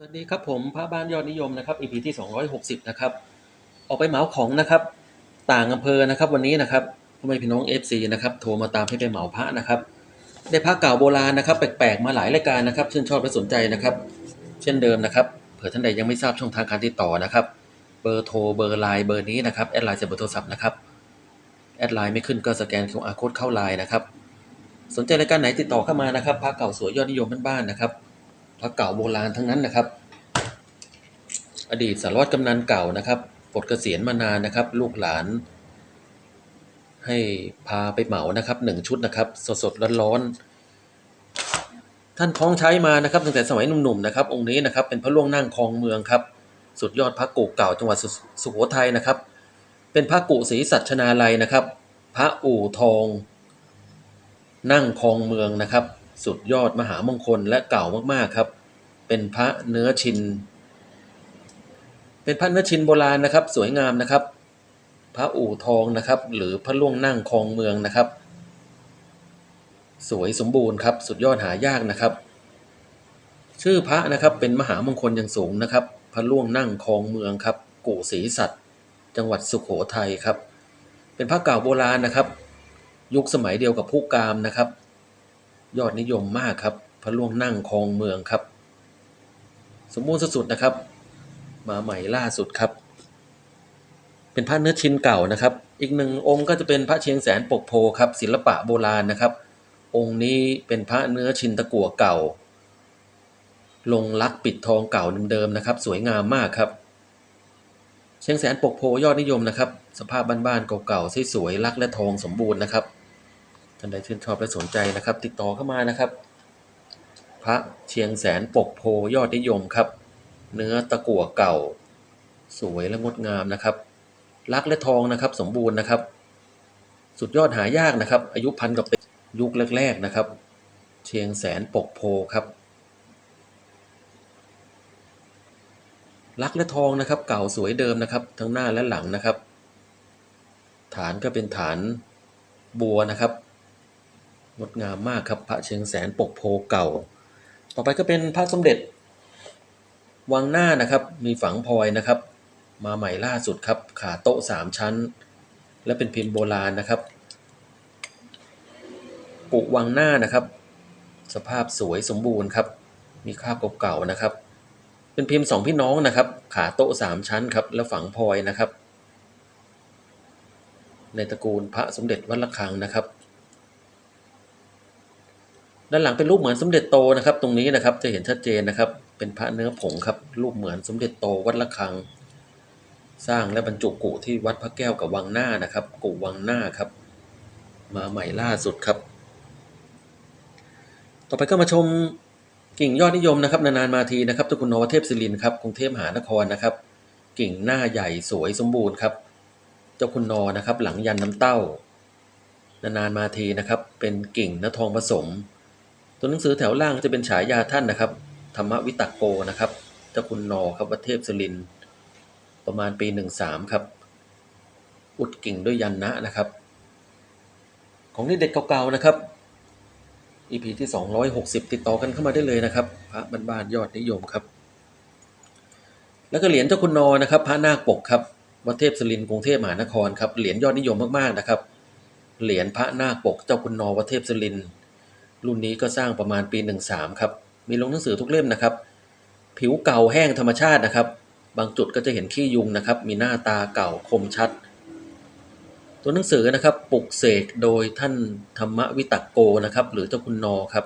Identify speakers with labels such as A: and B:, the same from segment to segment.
A: สวัสดีครับผมพระบ้านยอดนิยมนะครับ EP ที่ 260 นะครับ ออกไปเหมาของนะครับ ต่างอำเภอนะครับวันนี้นะครับพ่อแม่พี่น้อง FC นะครับโทรมาตามให้ไปเหมาพระนะครับได้พระเก่าโบราณนะครับ แปลกๆมาหลายรายการนะครับชื่นชอบและสนใจนะครับ เช่นเดิมนะครับเผื่อท่านใดยังไม่ทราบช่องทางการติดต่อนะครับ เบอร์โทรเบอร์ไลน์เบอร์นี้นะครับแอดไลน์จากเบอร์โทรศัพท์นะครับแอดไลน์ไม่ขึ้นก็สแกน QR code เข้าไลน์นะครับสนใจรายการไหนติดต่อเข้ามานะครับพระเก่าสวยยอดนิยมบ้านๆนะครับ พระเก่าโบราณทั้งนั้นนะครับ อดีตสารวัตรกำนันเก่านะครับปลดเกษียณมานานนะครับ ลูกหลาน ให้พาไปเหมานะครับหนึ่งชุดนะครับ สดๆร้อนๆท่านคล้องใช้มานะครับตั้งแต่สมัยหนุ่มๆนะครับ องค์นี้นะครับเป็นพระล่วงนั่งคลองเมืองครับ สุดยอดพระกุเก่าจังหวัดสุสุโขทัยนะครับ เป็นพระกุศรีสัชนาลัยนะครับ พระอู่ทอง นั่งคลองเมืองนะครับ สุดยอดมหามงคลและเก่ามากๆครับ เป็นพระเนื้อชิน เป็นพระเนื้อชินโบราณนะครับ สวยงามนะครับ พระอู่ทองนะครับ หรือพระล่วงนั่งคลองเมืองนะครับ สวยสมบูรณ์ครับ สุดยอดหายากนะครับ ชื่อพระนะครับเป็นมหามงคลอย่างสูงนะครับ พระล่วงนั่งคลองเมืองครับ กู่ศรีสัตว์จังหวัดสุขโขทัยครับ เป็นพระเก่าโบราณนะครับ ยุคสมัยเดียวกับผู้กามนะครับ ยอดนิยมมากครับพระล่วงนั่งคลองเมืองครับ สมบูรณ์สุดๆนะครับ มาใหม่ล่าสุดครับ เป็นพระเนื้อชินเก่านะครับ อีกหนึ่งองค์ก็จะเป็นพระเชียงแสนปกโพครับศิลปะโบราณนะครับ องค์นี้เป็นพระเนื้อชินตะกั่วเก่า ลงลักปิดทองเก่าเดิมๆนะครับ สวยงามมากครับ เชียงแสนปกโพยอดนิยมนะครับ สภาพบ้านๆเก่าๆสวยๆลักและทองสมบูรณ์นะครับ ท่านใดชื่นชอบและสนใจนะครับ ติดต่อเข้ามานะครับ พระเชียงแสนปกโพยอดนิยมครับ เนื้อตะกั่วเก่า สวยและงดงามนะครับ ลักและทองนะครับ สมบูรณ์นะครับ สุดยอดหายากนะครับ อายุพันกว่าปียุคแรก ๆนะครับ เชียงแสนปกโพครับลักและทองนะครับ เก่าสวยเดิมนะครับ ทั้งหน้าและหลังนะครับ ฐานก็เป็นฐานบัวนะครับ งดงามมากครับพระเชียงแสนปกโพเก่า ต่อไปก็เป็นพระสมเด็จ วังหน้านะครับ มีฝังพลอยนะครับ มาใหม่ล่าสุดครับขาโต๊ะสามชั้น และเป็นพิมพ์โบราณนะครับปุวังหน้านะครับ สภาพสวยสมบูรณ์ครับ มีคราบเก่าๆนะครับ เป็นพิมพ์สองพี่น้องนะครับ ขาโต๊ะสามชั้นครับ และฝังพลอยนะครับ ในตระกูลพระสมเด็จวัดระฆังนะครับ ด้านหลังเป็นรูปเหมือนสมเด็จโตนะครับ ตรงนี้นะครับจะเห็นชัดเจนนะครับ เป็นพระเนื้อผงครับ รูปเหมือนสมเด็จโตวัดระฆัง สร้างและบรรจุกุที่วัดพระแก้วกับวังหน้านะครับ กุวังหน้าครับ มาใหม่ล่าสุดครับ ต่อไปก็มาชมกิ่งยอดนิยมนะครับ นานๆมาทีนะครับตระกุลนวเทพศิรินครับกรุงเทพมหานครนะครับ กิ่งหน้าใหญ่สวยสมบูรณ์ครับ เจ้าคุณนอนะครับ หลังยันน้ำเต้า นานๆมาทีนะครับ เป็นกิ่งเนื้อทองผสม ตัวหนังสือแถวล่างจะเป็นฉายาท่านนะครับ ธรรมวิตกโกนะครับเจ้าคุณนอครับวัดเทพศิรินประมาณปีหนึ่งสามครับ อุดกิ่งด้วยยันนะนะครับ ของนี่เด็ดเก่าๆนะครับ EP ที่ 260 ติดต่อกันเข้ามาได้เลยนะครับ พระบ้านๆยอดนิยมครับ แล้วก็เหรียญเจ้าคุณนอนะครับ พระนาคปกครับวัดเทพศิรินกรุงเทพมหานครครับเหรียญยอดนิยมมากๆนะครับเหรียญพระนาคปกเจ้าคุณนอวัดเทพศิรินทร์ รุ่นนี้ก็สร้างประมาณปี 13 ครับ มีลงหนังสือทุกเล่มนะครับ ผิวเก่าแห้งธรรมชาตินะครับ บางจุดก็จะเห็นขี้ยุงนะครับ มีหน้าตาเก่าคมชัด ตัวหนังสือนะครับปลุกเสกโดยท่านธรรมวิตกโกนะครับ หรือเจ้าคุณนอครับ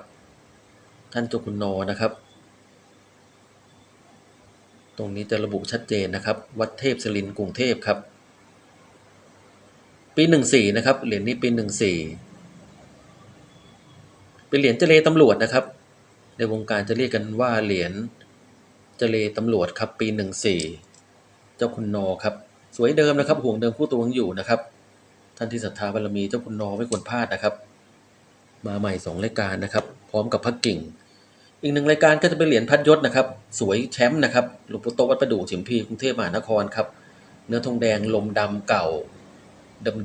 A: ท่านเจ้าคุณนอนะครับ ตรงนี้จะระบุชัดเจนนะครับ วัดเทพศิรินกรุงเทพครับ ปีหนึ่งสี่นะครับ เหรียญนี้ปีหนึ่งสี่ เป็นเหรียญเจเลตำรวจนะครับ ในวงการจะเรียกกันว่าเหรียญเจเลตำรวจครับปีหนึ่งสี่เจ้าคุณนอครับ สวยเดิมนะครับ ห่วงเดิมคู่ตัวยังอยู่นะครับ ท่านที่ศรัทธาบารมีเจ้าคุณนอไม่ควรพลาดนะครับ มาใหม่สองรายการนะครับ พร้อมกับพักกิ่ง อีกหนึ่งรายการก็จะเป็นเหรียญพัดยศนะครับ สวยแชมป์นะครับหลวงปู่โตวัดประดู่ฉิมพีกรุงเทพมหานครครับ เนื้อทองแดงลมดำเก่า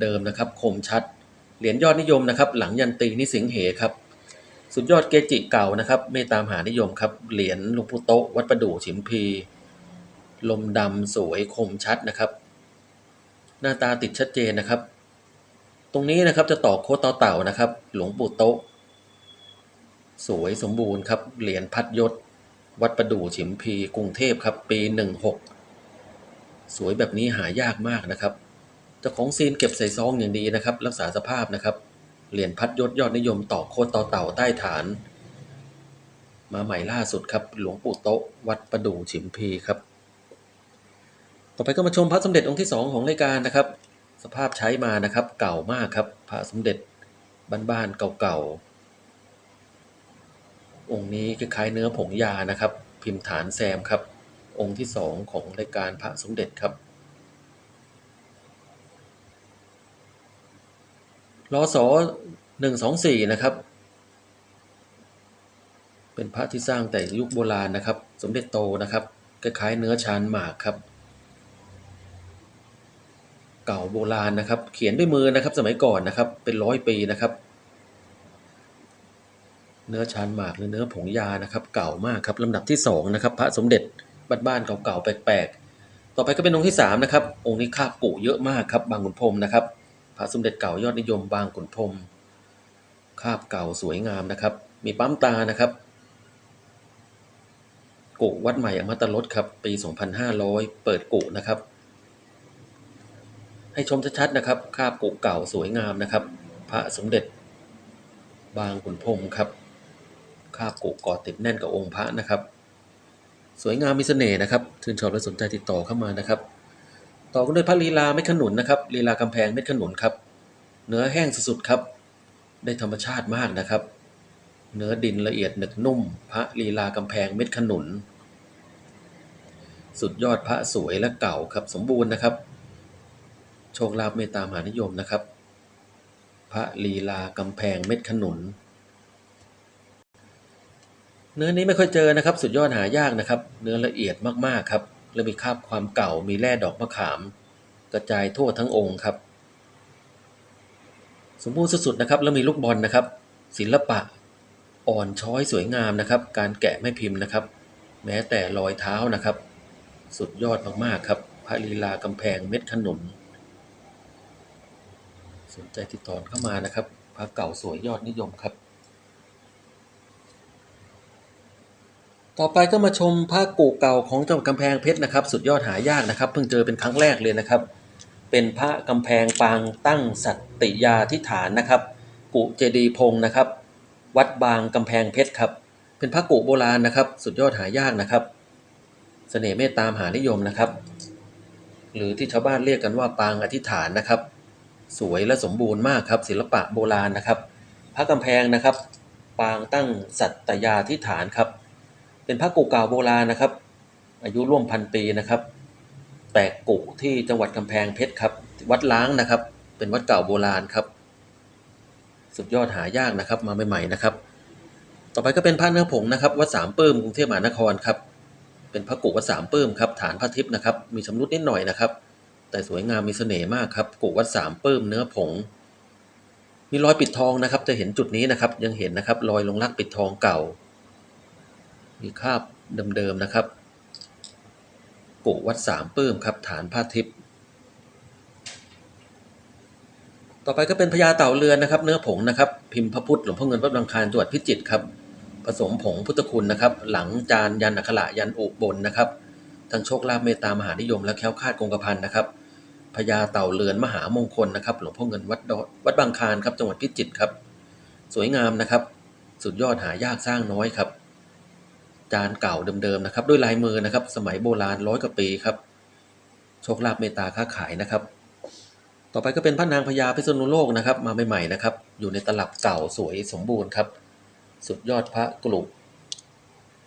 A: เดิมๆนะครับ คมชัด เหรียญยอดนิยมนะครับ หลังยันตีนิสิงเหครับ สุดยอดเกจิเก่านะครับเมตตามหานิยมครับเหรียญหลวงปู่โตวัดประดู่ฉิมพี ลมดำสวยคมชัดนะครับ หน้าตาติดชัดเจนนะครับ ตรงนี้นะครับจะต่อโคต่อเต่านะครับ หลวงปู่โตสวยสมบูรณ์ครับเหรียญพัดยศ วัดประดู่ฉิมพี กรุงเทพครับ ปี 16 สวยแบบนี้หายากมากนะครับเจ้าของซีนเก็บใส่ซองอย่างดีนะครับ รักษาสภาพนะครับ เหรียญพัดยศยอดนิยมต่อโคตต่อเต่าใต้ฐาน มาใหม่ล่าสุดครับ หลวงปู่โตะวัดประดู่ฉิมพีครับ ต่อไปก็มาชมพระสมเด็จองค์ที่สองของรายการนะครับ สภาพใช้มานะครับ เก่ามากครับ พระสมเด็จบ้านๆเก่าๆ องค์นี้คล้ายๆเนื้อผงยานะครับ พิมพ์ฐานแซมครับ องค์ที่สองของรายการพระสมเด็จครับ รอสอหนึ่งสองสี่นะครับ เป็นพระที่สร้างแต่ยุคโบราณนะครับ สมเด็จโตนะครับคล้ายๆเนื้อชานหมากครับ เก่าโบราณนะครับ เขียนด้วยมือนะครับสมัยก่อนนะครับ เป็นร้อยปีนะครับ เนื้อชานหมากหรือเนื้อผงยานะครับ เก่ามากครับลำดับที่สองนะครับ พระสมเด็จบ้านๆเก่าๆแปลกๆ ต่อไปก็เป็นองค์ที่สามนะครับ องค์นี้คาบกุเยอะมากครับบางขุนพรมนะครับ พระสมเด็จเก่ายอดนิยมบางขุนพรมคาบเก่าสวยงามนะครับ มีปั๊มตานะครับกุวัดใหม่อมตะรสครับ ปี 2500 เปิดกุนะครับ ให้ชมชัดๆนะครับ คาบกุเก่าสวยงามนะครับ พระสมเด็จ บางขุนพรมครับ คาบกุกอดติดแน่นกับองค์พระนะครับ สวยงามมีเสน่ห์นะครับชื่นชอบและสนใจติดต่อเข้ามานะครับ ต่อกันด้วยพระลีลาเม็ดขนุนนะครับลีลากำแพงเม็ดขนุนครับ เนื้อแห้งสุดๆครับ ได้ธรรมชาติมากนะครับ เนื้อดินละเอียดหนึบนุ่ม พระลีลากำแพงเม็ดขนุน สุดยอดพระสวยและเก่าครับสมบูรณ์นะครับ โชคลาภเมตตามหานิยมนะครับ พระลีลากำแพงเม็ดขนุน เนื้อนี้ไม่ค่อยเจอนะครับ สุดยอดหายากนะครับ เนื้อละเอียดมากๆครับ และมีคราบความเก่ามีแร่ดอกมะขาม กระจายทั่วทั้งองค์ครับ สมบูรณ์สุดๆนะครับ แล้วมีลูกบอลนะครับ ศิลปะอ่อนช้อยสวยงามนะครับ การแกะไม่พิมพ์นะครับ แม้แต่รอยเท้านะครับ สุดยอดมากๆครับพระลีลากำแพงเม็ดขนุนสนใจติดต่อเข้ามานะครับพระเก่าสวยยอดนิยมครับ ต่อไปก็มาชมพระกู่เก่าของจังหวัดกำแพงเพชรนะครับ สุดยอดหายากนะครับ เพิ่งเจอเป็นครั้งแรกเลยนะครับ เป็นพระกำแพงปางตั้งสัตติยาธิฐานนะครับ กุเจดีพงศ์นะครับ วัดบางกำแพงเพชรครับ เป็นพระกุโบราณนะครับ สุดยอดหายากนะครับ เสน่ห์เมตตามหานิยมนะครับ หรือที่ชาวบ้านเรียกกันว่าปางอธิษฐานนะครับ สวยและสมบูรณ์มากครับ ศิลปะโบราณนะครับ พระกำแพงนะครับ ปางตั้งสัตยาธิฐานครับ เป็นพระกุเก่าโบราณนะครับ อายุร่วมพันปีนะครับ แตกกุที่จังหวัดกำแพงเพชรครับ วัดล้างนะครับ เป็นวัดเก่าโบราณครับ สุดยอดหายากนะครับ มาใหม่ๆนะครับ ต่อไปก็เป็นพระเนื้อผงนะครับ วัดสามปื้มกรุงเทพมหานครครับ เป็นพระกุวัดสามปื้มครับฐานพระทิพย์นะครับ มีชำรุดนิดหน่อยนะครับ แต่สวยงามมีเสน่ห์มากครับ กุวัดสามปื้มเนื้อผงมีรอยปิดทองนะครับ จะเห็นจุดนี้นะครับ ยังเห็นนะครับ รอยลงรักปิดทองเก่า มีคาบเดิมๆนะครับ กุวัดสามปื้มครับ ฐานพระทิพย์ต่อไปก็เป็นพญาเต่าเรือนนะครับ เนื้อผงนะครับ พิมพ์พระพุทธหลวงพ่อเงินวัดบางคานจังหวัดพิจิตรครับ ผสมผงพุทธคุณนะครับ หลังจานยันอักขระยันอุบลนะครับทั้งโชคลาภเมตตามหานิยมและแค้วคาดคงกระพันนะครับพญาเต่าเรือนมหามงคลนะครับ หลวงพ่อเงินวัดดวัดบางคานครับจังหวัดพิจิตรครับ สวยงามนะครับ สุดยอดหายากสร้างน้อยครับ จานเก่าเดิมๆนะครับ ด้วยลายมือนะครับ สมัยโบราณร้อยกว่าปีครับโชคลาภเมตตาค้าขายนะครับ ต่อไปก็เป็นพระนางพญาพิษณุโลกนะครับ มาใหม่ๆนะครับ อยู่ในตลับเก่าสวยสมบูรณ์ครับ สุดยอดพระกลุ่ม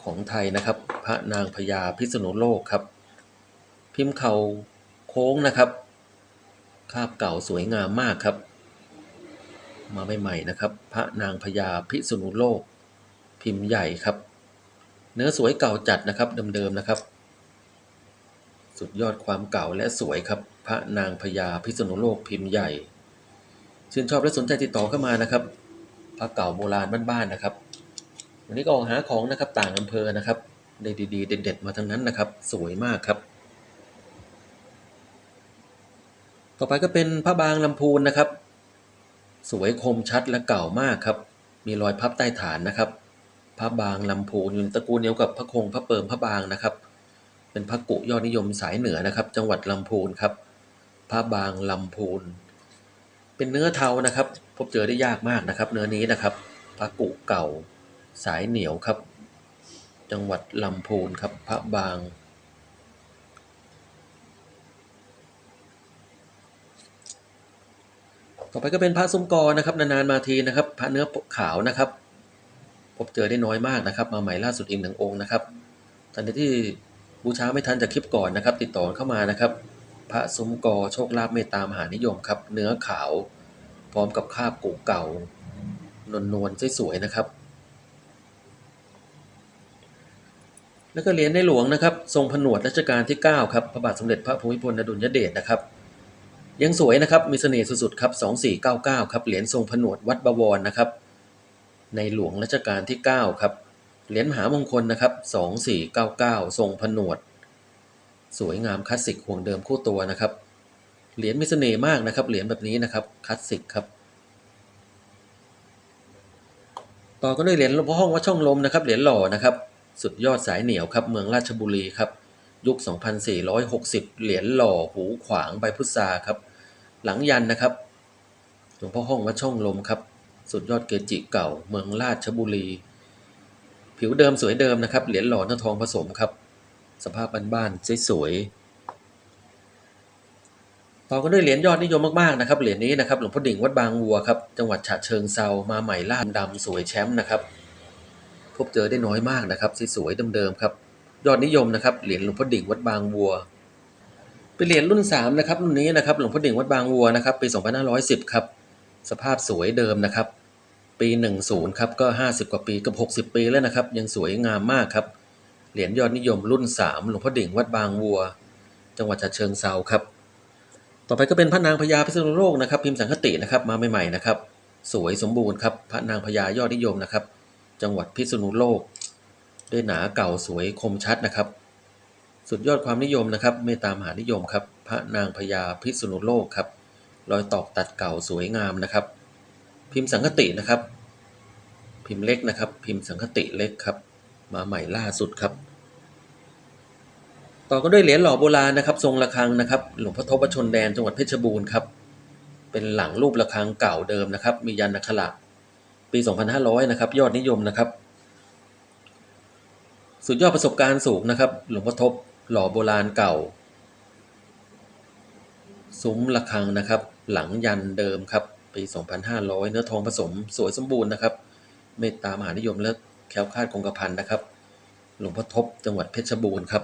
A: ของไทยนะครับ พระนางพญาพิษณุโลกครับ พิมพ์เข่าโค้งนะครับ คาบเก่าสวยงามมากครับ มาใหม่ๆนะครับ พระนางพญาพิษณุโลก พิมพ์ใหญ่ครับ เนื้อสวยเก่าจัดนะครับเดิมๆนะครับ สุดยอดความเก่าและสวยครับ พระนางพญาพิษณุโลกพิมพ์ใหญ่ ชื่นชอบและสนใจติดต่อเข้ามานะครับ พระเก่าโบราณบ้านๆนะครับ วันนี้ก็ออกหาของนะครับต่างอำเภอนะครับได้ดีๆ เด็ดๆ มาทั้งนั้นนะครับ สวยมากครับ ต่อไปก็เป็นพระบางลำพูนนะครับ สวยคมชัดและเก่ามากครับ มีรอยพับใต้ฐานนะครับ ระบางลำพูนอยู่ในตระกูลเดียวกับพระคงพระเปิมพระบางนะครับ เป็นพระกุยอดนิยมสายเหนือนะครับ จังหวัดลำพูนครับ พระบางลำพูน เป็นเนื้อเทานะครับ พบเจอได้ยากมากนะครับ เนื้อนี้นะครับ พระกุเก่าสายเหนียวครับ จังหวัดลำพูนครับ พระบางต่อไปก็เป็นพระซุ้มกอนะครับนานๆมาทีนะครับ พระเนื้อขาวนะครับ บเจอได้น้อยมากนะครับ มาใหม่ล่าสุดอีกหนึ่งองค์นะครับท่านที่บูชาไม่ทันจากคลิปก่อนนะครับ ติดต่อเข้ามานะครับ พระซุ้มกอโชคลาภเมตตามหานิยมครับ เนื้อขาว พร้อมกับคาบกูเก่านวลนวลๆสวยๆนะครับ แล้วก็เหรียญในหลวงนะครับ ทรงผนวดรัชกาลที่ 9 ครับพระบาทสมเด็จพระภูมิพลอดุลยเดชนะครับยังสวยนะครับ มีเสน่ห์สุดๆครับ 2499 ครับ เหรียญทรงผนวดวัดบวรนะครับ ในหลวงรัชกาลที่ 9 ครับเหรียญมหามงคลนะครับ 2499 ทรงผนวด สวยงามคลาสสิกห่วงเดิมคู่ตัวนะครับ เหรียญมีเสน่ห์มากนะครับ เหรียญแบบนี้นะครับคลาสสิกครับ ต่อก็ด้วยเหรียญหลวงพ่อห้องวัดช่องลมนะครับ เหรียญหล่อนะครับ สุดยอดสายเหนียวครับ เมืองราชบุรีครับ ยุค 2460 เหรียญหล่อหูขวางใบพุทราครับ หลังยันนะครับ หลวงพ่อห้องวัดช่องลมครับ สุดยอดเกจิเก่า เมืองราชบุรี ผิวเดิมสวยเดิมนะครับ เหรียญหล่อเนื้อทองผสมครับ สภาพบ้านๆสวยๆต่อกันด้วยเหรียญยอดนิยมมากๆนะครับ เหรียญนี้นะครับหลวงพ่อดิ่งวัดบางวัวครับ จังหวัดฉะเชิงเซามาใหม่ล่ามดำสวยแชมป์นะครับ พบเจอได้น้อยมากนะครับสวยๆเดิมๆครับ ยอดนิยมนะครับ เหรียญหลวงพ่อดิ่งวัดบางวัวเป็นเหรียญรุ่นสามนะครับรุ่นนี้นะครับหลวงพ่อดิ่งวัดบางวัวนะครับปี 2510 ครับ สภาพสวยเดิมนะครับ ปี 10 ครับก็ 50 กว่าปีกับ 60 ปีแล้วนะครับ ยังสวยงามมากครับ เหรียญยอดนิยมรุ่น 3 หลวงพ่อดิ่งวัดบางวัว จังหวัดฉะเชิงเซาครับ ต่อไปก็เป็นพระนางพญาพิษณุโลกนะครับ พิมพ์สังคตินะครับมาใหม่ๆนะครับ สวยสมบูรณ์ครับพระนางพญายอดนิยมนะครับ จังหวัดพิษณุโลก ด้วยหนาเก่าสวยคมชัดนะครับ สุดยอดความนิยมนะครับเมตตามหานิยมครับ พระนางพญาพิษณุโลกครับ รอยตอกตัดเก่าสวยงามนะครับ พิมพ์สังคตินะครับ พิมพ์เล็กนะครับ พิมพ์สังคติเล็กครับ มาใหม่ล่าสุดครับ ต่อก็ด้วยเหรียญหล่อโบราณนะครับ ทรงระฆังนะครับ หลวงพ่อทบชนแดนจังหวัดเพชรบูรณ์ครับ เป็นหลังรูประฆังเก่าเดิมนะครับ มียันนักขละปี 2500 นะครับ ยอดนิยมนะครับ สุดยอดประสบการณ์สูงนะครับ หลวงพ่อทบหล่อโบราณเก่า ซุ้มระฆังนะครับ หลังยันเดิมครับปี 2500 เนื้อทองผสมสวยสมบูรณ์นะครับ เมตตามหานิยมและแคล้วคลาดคงกระพันนะครับ หลวงพ่อทบจังหวัดเพชรบูรณ์ครับ